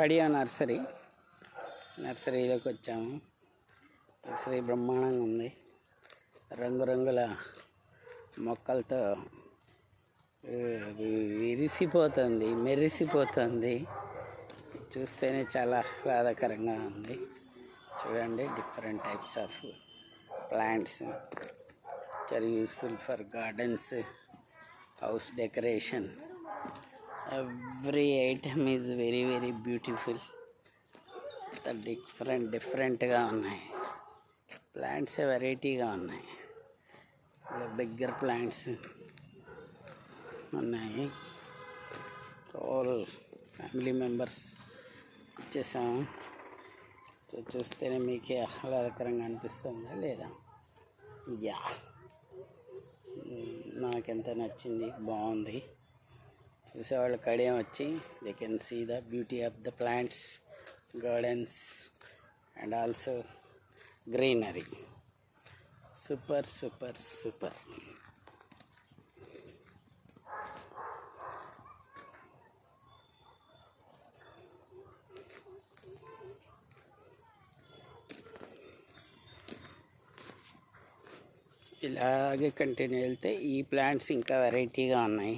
Kadiya nursery. నర్సరీలోకి వచ్చాము nursery బ్రహ్మాండంగా ఉంది. రంగురంగుల మొక్కలతో విరిసిపోతుంది మెరిసిపోతుంది. చూస్తేనే చాలా ఆహ్లాదకరంగా ఉంది. చూడండి డిఫరెంట్ టైప్స్ ఆఫ్ ప్లాంట్స్. చాలా useful for gardens house decoration. Every item is very very beautiful different డిఫరెంట్గా ఉన్నాయి. ప్లాంట్స్ వెరైటీగా ఉన్నాయి. బిగ్గర్ ప్లాంట్స్ ఉన్నాయి. ఆల్ ఫ్యామిలీ మెంబర్స్ ఇచ్చేసాము సో చూస్తేనే మీకే ఆహ్లాదకరంగా అనిపిస్తుందా లేదా? యా hmm, నాకెంత నచ్చింది? బాగుంది. చూసేవాళ్ళు కడియం వచ్చి they can see the beauty of the plants gardens and also greenery super super super ఇలాగే కంటిన్యూ వెళ్తే ఈ ప్లాంట్స్ ఇంకా వెరైటీగా ఉన్నాయి.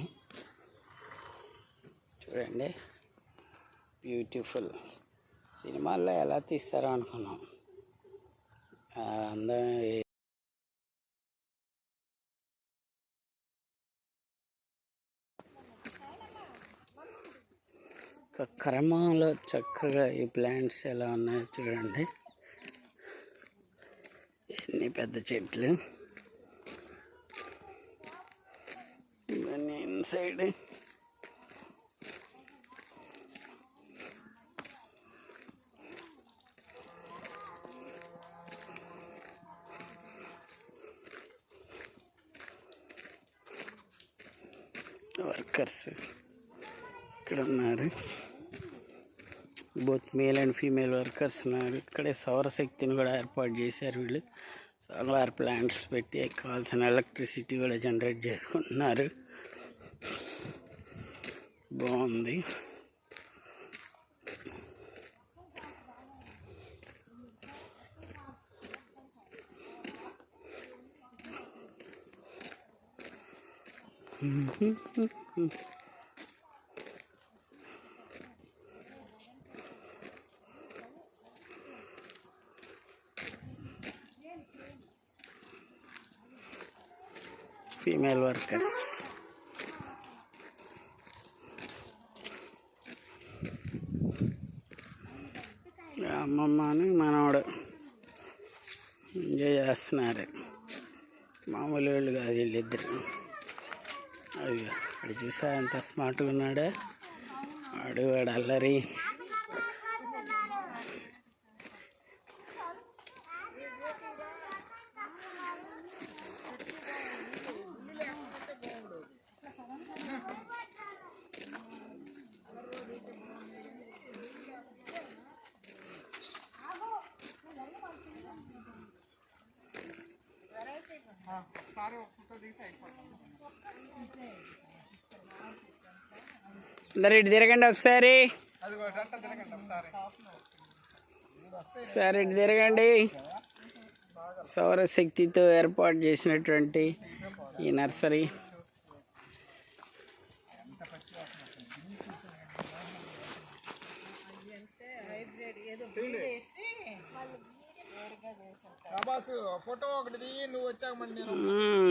చూడండి. బ్యూటిఫుల్ సినిమాల్లో ఎలా తీస్తారో అనుకున్నాం. అందరం అందం ఒక క్రమంలో చక్కగా ఈ ప్లాంట్స్ ఎలా ఉన్నాయో చూడండి. ఎన్ని పెద్ద చెట్లు. ఇవన్నీ ఇన్సైడ్ వర్కర్స్ ఇక్కడ ఉన్నారు both male and female workers ఉన్నారు. ఇక్కడే సౌరశక్తిని కూడా ఏర్పాటు చేశారు వీళ్ళు. సోలార్ ప్లాంట్స్ పెట్టి కావాల్సిన ఎలక్ట్రిసిటీ కూడా జనరేట్ చేసుకుంటున్నారు. బాగుంది. ఫీమేల్ వర్కర్స్ అమ్మమ్మని మనవాడు. ఎంజాయ్ చేస్తున్నారు. మామూలు వాళ్ళు కాదు వీళ్ళిద్దరు. అయ్యో అక్కడ చూసా ఎంత స్మార్ట్గా ఉన్నాడే. వాడు వాడు అల్లరి. అందరు ఇటు తిరగండి ఒకసారి. ఒకసారి ఇటు తిరగండి. సౌరశక్తితో ఏర్పాటు చేసినటువంటి ఈ నర్సరీ.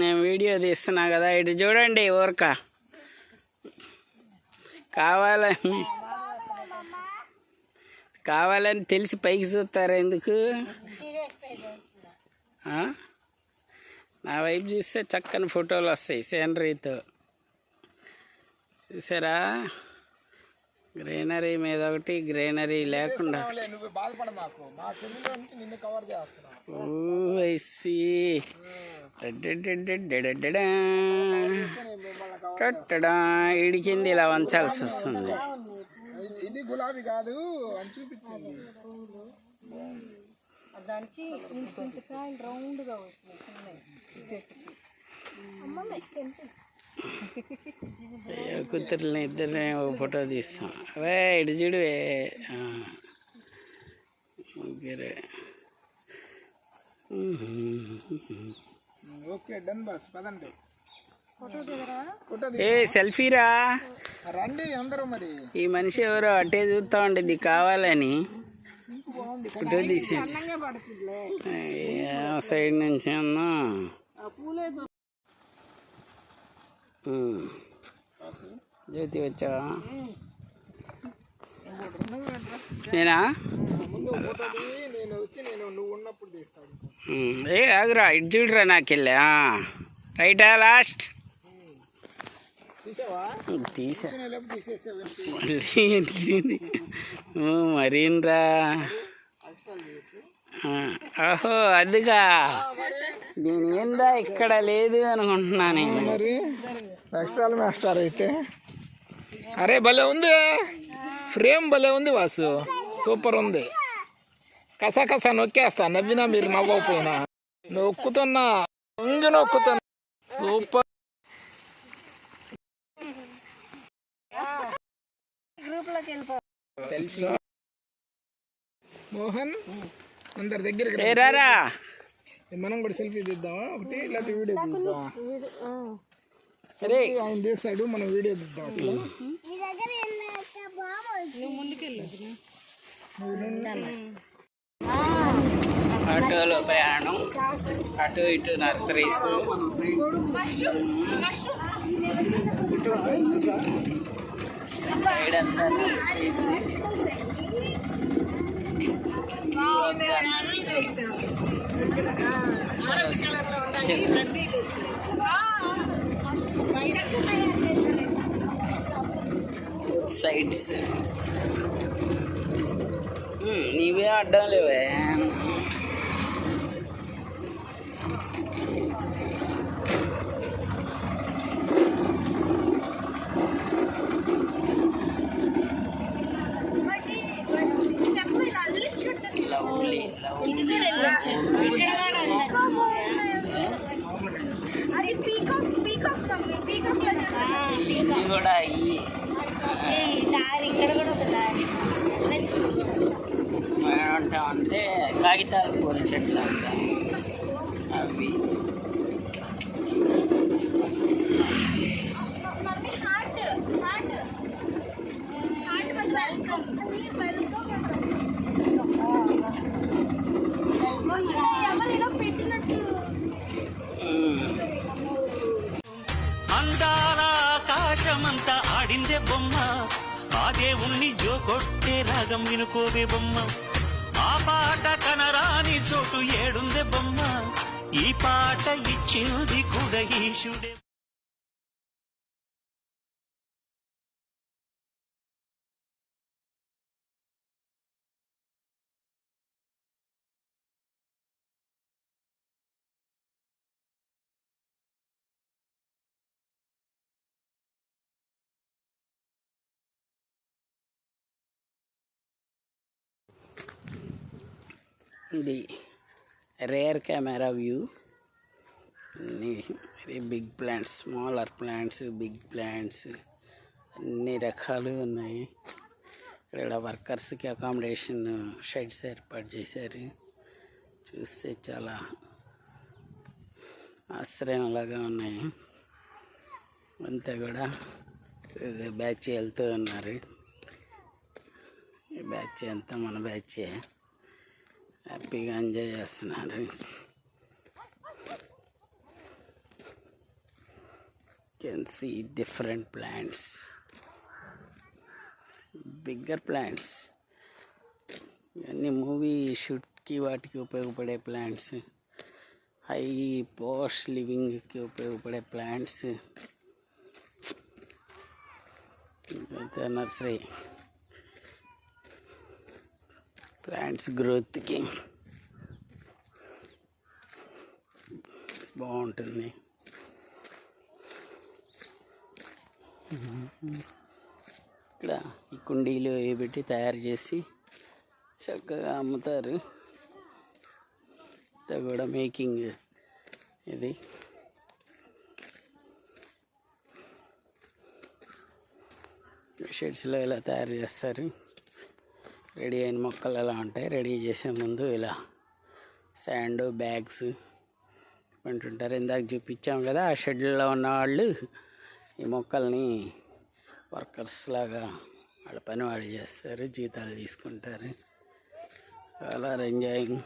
నేను వీడియో తీస్తున్నా కదా. ఇటు చూడండి ఊరక. కావాలని కావాలని తెలిసి పైకి చూస్తారు ఎందుకు? నా వైపు చూస్తే చక్కని ఫోటోలు వస్తాయి సీనరీతో. చూసారా? గ్రీనరీ మీద ఒకటి గ్రీనరీ లేకుండా. లే, నువ్వు బాధపడ మాకు మా సెల్లులో నుంచి నిన్ను కవర్ చేస్తున్నావు ఓ ఐసి కట్టడా ఇడికింది ఇలా వంచాల్సి వస్తుంది. ఇది- గులాబీ కాదు అని చూపించింది. దానికి ఇంత ఇంత కాయలు రౌండ్గా వచ్చినాయి చిన్నవి. చెట్టుకి ఏ కూతుర్ని ఇద్దరిని ఒక ఫోటో తీస్తాం అవే ఇటు చూడు. ఏ. ఆ. ముగ్గురే ఓకే డన్ బాస్ పదండి. ఫోటో ఏ సెల్ఫీరా? రండి అందరూ మరి. ఈ మనిషి ఎవరో అట్టే చూస్తా ఉండేది కావాలని. ఫోటో తీసి. సైడ్ నుంచి అన్నా. జ్యోతి వచ్చావా నేనా ముందు ఫోటో దిగి నేను వచ్చి నేను నువ్వు ఉన్నప్పుడు తీస్తాను ఉమ్. ఏ ఆగురా ఇటు చూడురా నాకెళ్ళా రైటా లాస్ట్? తీసా. నేను మరీన్రా. ఓహో అదిగా. నేను ఏందా ఇక్కడ లేదు అనుకుంటున్నా నేను. మరి ఎక్స్ట్రా మాస్టర్ అయితే. అరే భలే ఉంది. ఫ్రేమ్ భలే ఉంది వాసు. సూపర్ ఉంది. కసా కసా నొక్కేస్తా. నవ్వినా మీరు నవ్వకపోయినా. నొక్కుతున్నా. ఇంజు నొక్కుతున్నా. సూపర్. సెల్ఫీ మోహన్ అందరి దగ్గరికి రా. ఏ రారా మనం కూడా సెల్ఫీ తీద్దామా? ఒకటి లేకపోతే వీడియో తీద్దాం సరే. ఆయన తీస్తాడు మనం వీడియో తీద్దాం. అట్లా ఆటోలో ప్రయాణం అటు ఇటు నర్సరీస్ సైడ్ అంతా నర్సరీస్ సైడ్స్ hmm, నీవే అడ్డం లేవే. అంటే కాగితాల పూల చెట్లు అంటాం అవి. అందాల ఆకాశమంతా ఆడిందే బొమ్మ. ఆ దేవుణ్ణి జో కొట్టే రాగం వినుకోవే బొమ్మ. ఆ పాట కనరాని చోటు ఏడుందే బొమ్మ. ఈ పాట ఇచ్చింది కూడా ఈశుడే. ఇది rear camera view. Very big plants smaller plants big plants అన్ని రకాలు ఉన్నాయి. ఇక్కడ వర్కర్స్కి అకామిడేషన్ షెడ్స్ ఏర్పాటు చేశారు. చూస్తే చాలా ఆశ్రయంలాగా ఉన్నాయి. అంతా కూడా బ్యాచ్ వెళ్తూ ఉన్నారు. ఈ బ్యాచ్ అంతా మన బ్యాచే. హ్యాపీగా ఎంజాయ్ చేస్తున్నారు can see different plants bigger plants ఇవన్నీ మూవీ షూట్కి వాటికి ఉపయోగపడే ప్లాంట్స్ హై పోస్ట్ లివింగ్కి ఉపయోగపడే ప్లాంట్స్ అయితే నర్సరీ ప్లాంట్స్ గ్రోత్కి బాగుంటుంది. ఇక్కడ ఈ కుండీలు వేయబెట్టి పెట్టి తయారు చేసి చక్కగా అమ్ముతారు. ఇంత కూడా మేకింగ్ ఇది. షెడ్స్లో ఇలా తయారు చేస్తారు? రెడీ అయిన మొక్కలు ఎలా ఉంటాయి రెడీ చేసే ముందు ఇలా శాండ్ బ్యాగ్స్ అంటుంటారు ఇందాక చూపించాం కదా ఆ షెడ్యూల్లో ఉన్న వాళ్ళు ఈ మొక్కల్ని వర్కర్స్ లాగా వాళ్ళ పని వాళ్ళు చేస్తారు జీతాలు తీసుకుంటారు. చాలా ఎంజాయింగ్.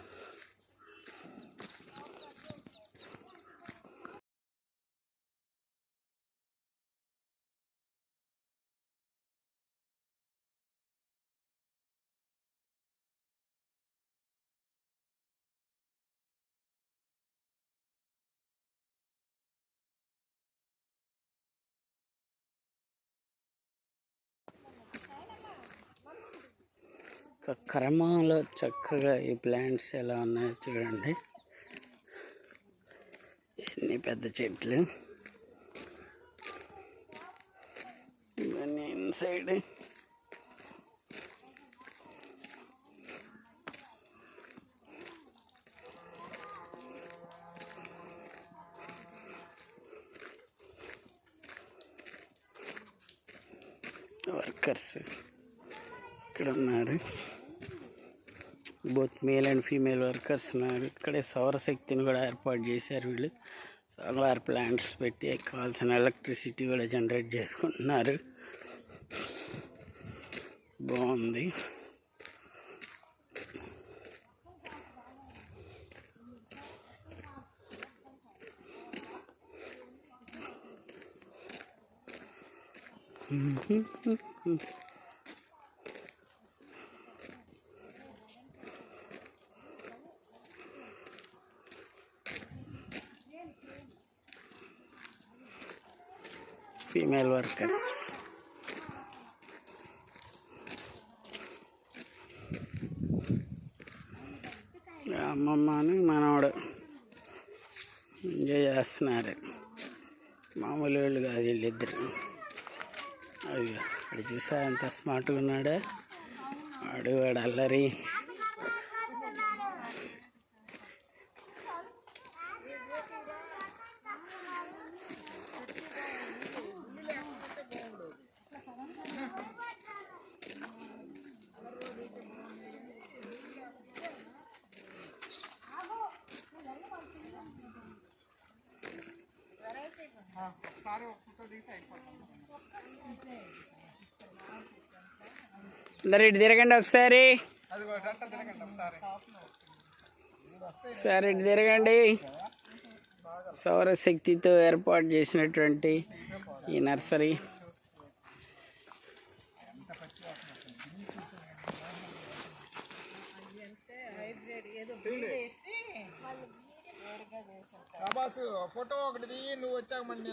ఒక క్రమంలో చక్కగా ఈ ప్లాంట్స్ ఎలా ఉన్నాయో చూడండి. ఎన్ని పెద్ద చెట్లు. ఇవన్నీ ఇన్సైడ్ వర్కర్స్. ఇక్కడ ఉన్నారు both male and female workers ఉన్నారు. ఇక్కడే సౌరశక్తిని కూడా ఏర్పాటు చేశారు వీళ్ళు. సోలార్ ప్లాంట్స్ పెట్టి కావాల్సిన ఎలక్ట్రిసిటీ కూడా జనరేట్ చేసుకుంటున్నారు. బాగుంది. ఫీమేల్ వర్కర్స్ అమ్మమ్మని మనవాడు ఎంజాయ్ చేస్తున్నారు. మామూలు వాళ్ళు కాదు వీళ్ళిద్దరు. అది అక్కడ చూసా ఎంత స్మార్ట్గా ఉన్నాడే. వాడు వాడు అల్లరి. అందరు ఇటు తిరగండి ఒకసారి. ఒకసారి ఇటు తిరగండి. సౌరశక్తితో ఏర్పాటు చేసినటువంటి ఈ నర్సరీ. ఫోటో ఒకటి దిగి నువ్వు వచ్చాక మళ్ళీ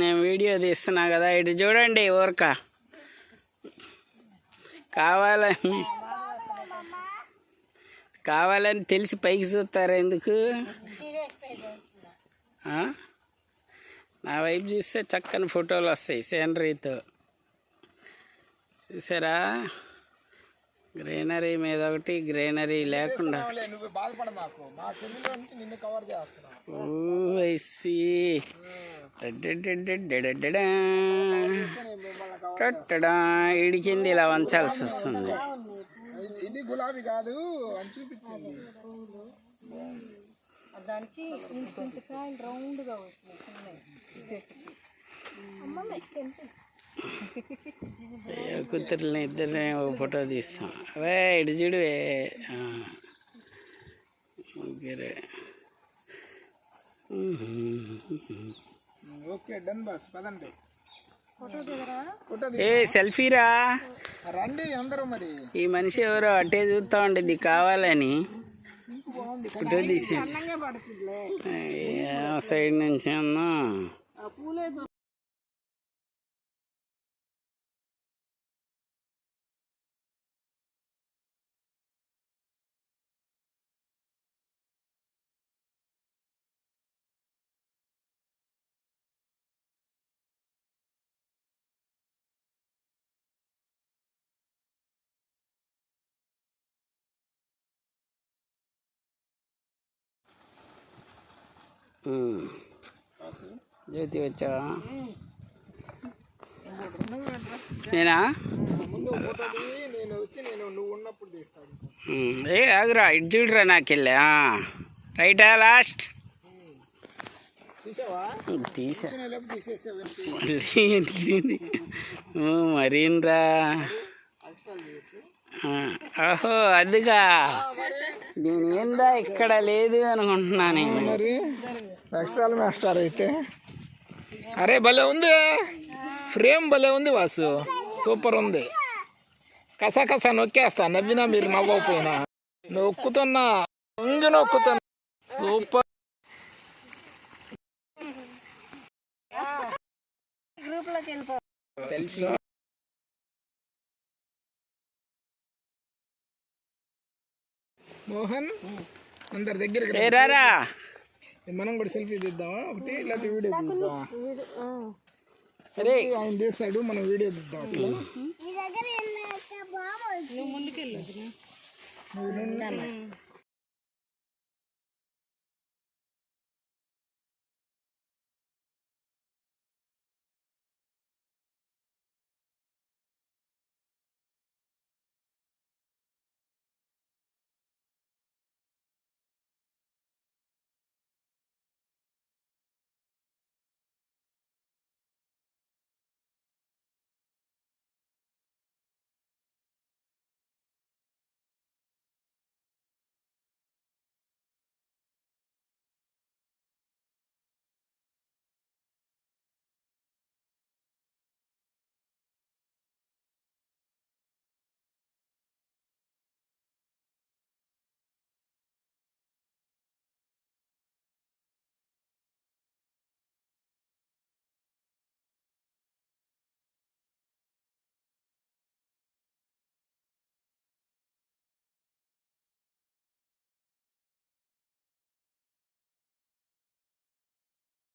నేను వీడియో తీస్తున్నా కదా ఇటు చూడండి ఊరక. కావాలని కావాలని తెలిసి పైకి చూస్తారు ఎందుకు? నా వైపు చూస్తే చక్కని ఫోటోలు వస్తాయి సీనరీతో. చూసారా? గ్రీనరీ మీద ఒకటి గ్రీనరీ లేకుండా. బాధపడ మాకు. మా సెల్లులో నుంచి నిన్ను కవర్ చేస్తున్నావు ఓ ఐసి టట్టడా ఇడికింది ఇలా వంచాల్సి వస్తుంది. ఇది గులాబీ కాదు అని చూపించింది. దానికి ఇంత ఇంత కాయలు రౌండ్గా వచ్చినాయి చిన్నవి. చెట్టుకి కూతుర్ని ఇద్దరిని ఒక ఫోటో తీస్తాం. అవే ఇటు చూడువే. ముగ్గురే. ఓకే డన్ బాస్ పదండి. ఫోటో ఏ సెల్ఫీరా? రండి అందరూ మరి. ఈ మనిషి ఎవరో అట్టే చూస్తా ఉండేది కావాలని. ఫోటో తీసి ఆ సైడ్ నుంచి అన్నా. జ్యోతి వచ్చావా? నేనా? ఏ ఆగురా ఇటు చూడరా నాకెళ్ళి రైటా లాస్ట్? తీసా. మరీన్రా ఓహో అదిగా. నేనేందా ఇక్కడ లేదు అనుకుంటున్నా నేను. మరి ఎక్స్ట్రా మాస్టర్ అయితే. అరే భలే ఉంది. ఫ్రేమ్ భలే ఉంది వాసు. సూపర్ ఉంది. కసా కసా నొక్కేస్తా. నవ్వినా మీరు నవ్వకపోయినా. నొక్కుతున్నా. ఇంక నొక్కుతున్నా. సూపర్. సెల్ఫీ. మోహన్ అందరి దగ్గరికి రారా? మనం కూడా సెల్ఫీ తీద్దామా? ఒకటి లేకపోతే వీడియో తీద్దామా? సరే ఆయన తీస్తాడు మనం వీడియో తీద్దాం. అట్లా